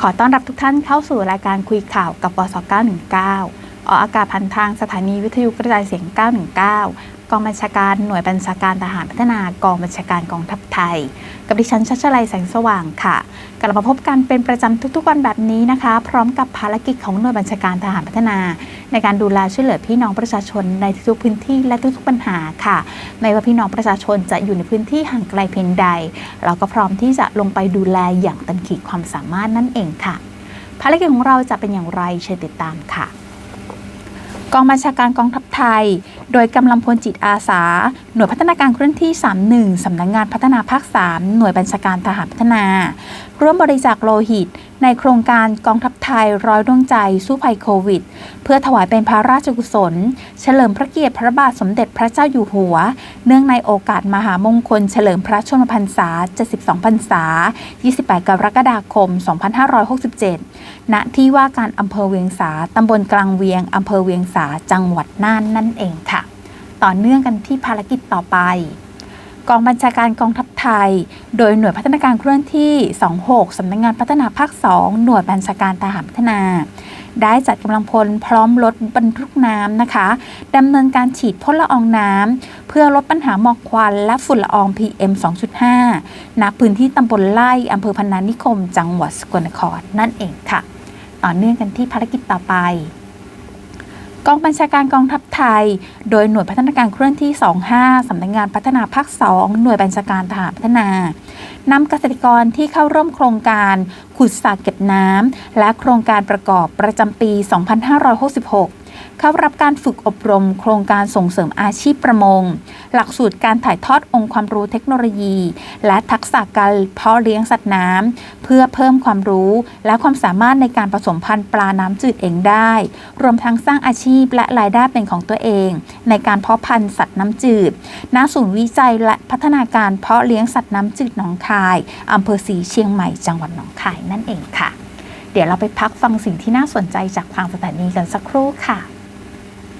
ขอต้อนรับทุกท่านเข้าสู่รายการคุยข่าวกับปส919 ออกอากาศพันทางสถานีวิทยุกระจายเสียง 919 กองบัญชาการหน่วยบัญชาการทหารพัฒนากองบัญชาการกองทัพไทย กับดิฉันชัชลัยแสงสว่างค่ะ กลับมาพบกันเป็นประจำทุกๆวันแบบนี้นะคะ พร้อมกับภารกิจของหน่วยบัญชาการทหารพัฒนา ในการดูแลช่วยเหลือพี่น้องประชาชนในทุกพื้นที่และทุกๆปัญหาค่ะ ไม่ว่าพี่น้องประชาชนจะอยู่ในพื้นที่ห่างไกลเพียงใด เราก็พร้อมที่จะลงไปดูแลอย่างเต็มขีดความสามารถนั่นเองค่ะ ภารกิจของเราจะเป็นอย่างไรเชิญติดตามค่ะ กองบัญชาการกองทัพไทย โดยกำลังพลจิตอาสา หน่วยพัฒนาการเคลื่อนที่ 31 สำนักงงานพัฒนาภาค 3 หน่วยบัญชาการทหารพัฒนา ร่วมบริจาคโลหิต ในโครงการกองทัพไทยร้อยดวงใจสู้ภัยโควิด เพื่อถวายเป็นพระราชกุศล เฉลิมพระเกียรติพระบาทสมเด็จพระเจ้าอยู่หัว เนื่องในโอกาสมหามงคล เฉลิมพระชนมพรรษา 72 พรรษา 28 กรกฎาคม 2567 ณที่ว่าการอำเภอเวียงสาตำบลกลางเวียงอำเภอเวียงสาจังหวัดน่านนั่นเองค่ะ ต่อเนื่องกันที่ภารกิจต่อไป กองบัญชาการกองทัพไทย โดยหน่วยพัฒนาการเคลื่อนที่ 26 สำนักงงานพัฒนาภาค 2 หน่วยบัญชาการทหารพัฒนา ได้จัดกำลังพลพร้อมรถบรรทุกน้ำนะคะดำเนินการฉีดพ่นละอองน้ำเพื่อลดปัญหาหมอกควันและฝุ่นละออง PM 2.5ณพื้นที่ตำบลไล่อำเภอพนานิคม จังหวัดสกลนครนั่นเองค่ะ ต่อเนื่องกันที่ภารกิจต่อไป กองบัญชาการกองทัพไทย โดยหน่วยพัฒนาการเคลื่อนที่ 25 สำนักงงานพัฒนาภาค 2 หน่วยบัญชาการทหารพัฒนานำเกษตรกรที่เข้าร่วมโครงการขุดสระเก็บน้ำและโครงการประกอบประจำปี 2566 เข้ารับการฝึกอบรมโครงการส่งเสริมอาชีพประมง หลักสูตรการถ่ายทอดองค์ความรู้เทคโนโลยี และทักษะการเพาะเลี้ยงสัตว์น้ำเพื่อเพิ่มความรู้และความสามารถในการผสมพันธุ์ปลาน้ำจืดเองได้ รวมทั้งสร้างอาชีพและรายได้เป็นของตัวเอง ในการเพาะพันธุ์สัตว์น้ำจืด ณ ศูนย์วิจัยและพัฒนาการเพาะเลี้ยงสัตว์น้ำจืดหนองคายอำเภอศรีเชียงใหม่จังหวัดหนองคายนั่นเองค่ะ เดี๋ยวเราไปพักฟังสิ่งที่น่าสนใจจากทางสถานีกันสักครู่ค่ะ